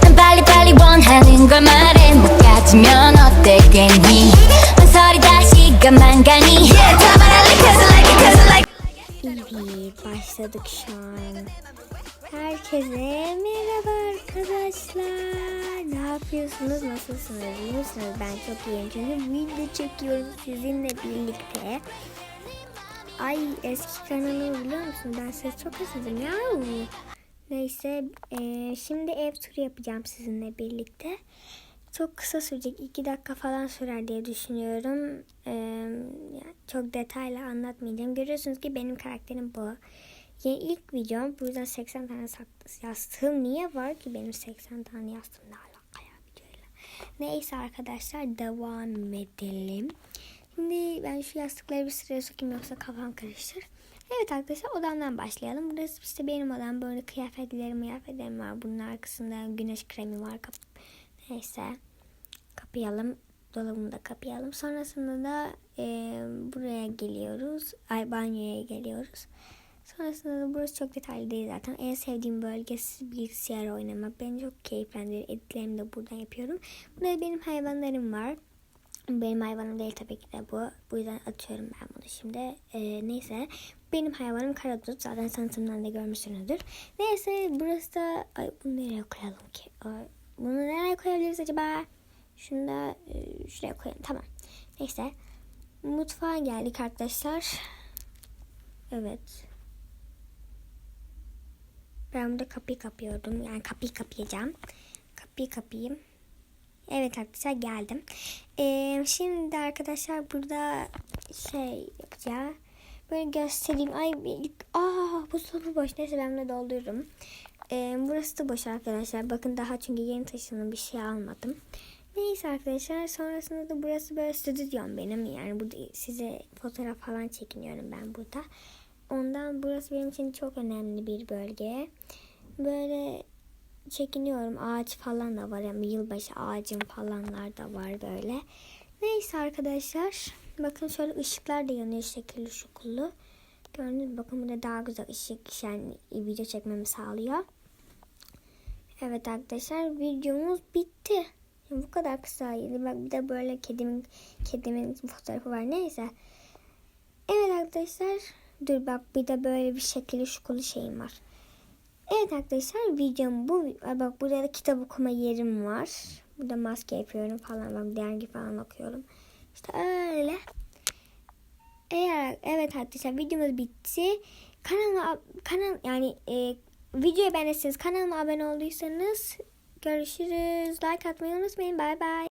난 빨리빨리 원하는 걸 말해 못 가지면 어때 괜히 망설이다 시간만 가니 Yeah 다 말할래 cause I like it cause I like it Evet başladık şu an. Herkese merhaba arkadaşlar. Ne yapıyorsunuz? Nasılsınız? İyi misiniz? Ben çok iyiyim çünkü video çekiyorum sizinle birlikte. Ay eski kanalımı biliyor musun? Ben size çok özledim ya. Neyse eee, şimdi ev turu yapacağım sizinle birlikte. Çok kısa sürecek. 2 dakika falan sürer diye düşünüyorum. Yani çok detaylı anlatmayacağım. Görüyorsunuz ki benim karakterim bu. Yeni ilk videom. Bu yüzden 80 tane yastığım niye var ki benim 80 tane yastığım ne alaka ya videoyla. Neyse arkadaşlar devam edelim. Şimdi ben şu yastıkları bir sıraya sokayım yoksa kafam karışır. Evet arkadaşlar odamdan başlayalım. Burası işte benim odam. Böyle kıyafetlerim, kıyafetlerim var. Bunun arkasında güneş kremi var. Kap Neyse. Kapayalım. Dolabını da kapayalım. Sonrasında da e, buraya geliyoruz. Ay banyoya geliyoruz. Sonrasında da burası çok detaylı değil zaten. En sevdiğim bölgesi bilgisayar oynamak. Beni çok keyiflendirir. Editlerimi de buradan yapıyorum. Burada benim hayvanlarım var. Benim hayvanım değil tabii ki de bu. Bu yüzden atıyorum ben bunu şimdi. Ee, neyse. Benim hayvanım karadut. Zaten tanıtımdan da görmüşsünüzdür. Neyse burası da... Ay bunu nereye koyalım ki? Ay, bunu nereye koyabiliriz acaba? Şunu da e, şuraya koyalım. Tamam. Neyse. Mutfağa geldik arkadaşlar. Evet. Ben burada kapıyı kapıyordum. Yani kapıyı kapayacağım. Kapıyı kapayım. Evet arkadaşlar geldim. Ee, şimdi arkadaşlar burada şey yapacağım. Böyle göstereyim. Ay bir- aa bu soru boş. Neyse ben bunu doldururum. Ee, burası da boş arkadaşlar. Bakın daha çünkü yeni taşındım bir şey almadım. Neyse arkadaşlar sonrasında da burası böyle stüdyom benim. Yani burada size fotoğraf falan çekiniyorum ben burada. Ondan burası benim için çok önemli bir bölge. Böyle çekiniyorum. Ağaç falan da var. Yani yılbaşı ağacım falanlar da var böyle. Neyse arkadaşlar. Bakın şöyle ışıklar da yanıyor şekilli şukullu. Gördünüz? Bakın burada daha güzel ışık yani video çekmemi sağlıyor. Evet arkadaşlar videomuz bitti. Yani bu kadar kısaydı. Bak bir de böyle kedimin kedimin fotoğrafı var. Neyse. Evet arkadaşlar. Dur bak bir de böyle bir şekilli şukulu şeyim var. Evet arkadaşlar videom bu. Bak burada da kitap okuma yerim var. Burada maske yapıyorum falan. Bak dergi falan okuyorum. İşte öyle. Eğer evet arkadaşlar videomuz bitti. Kanalıma kanal yani e, videoyu beğenirseniz kanalıma abone olduysanız görüşürüz. Like atmayı unutmayın. Bay bay.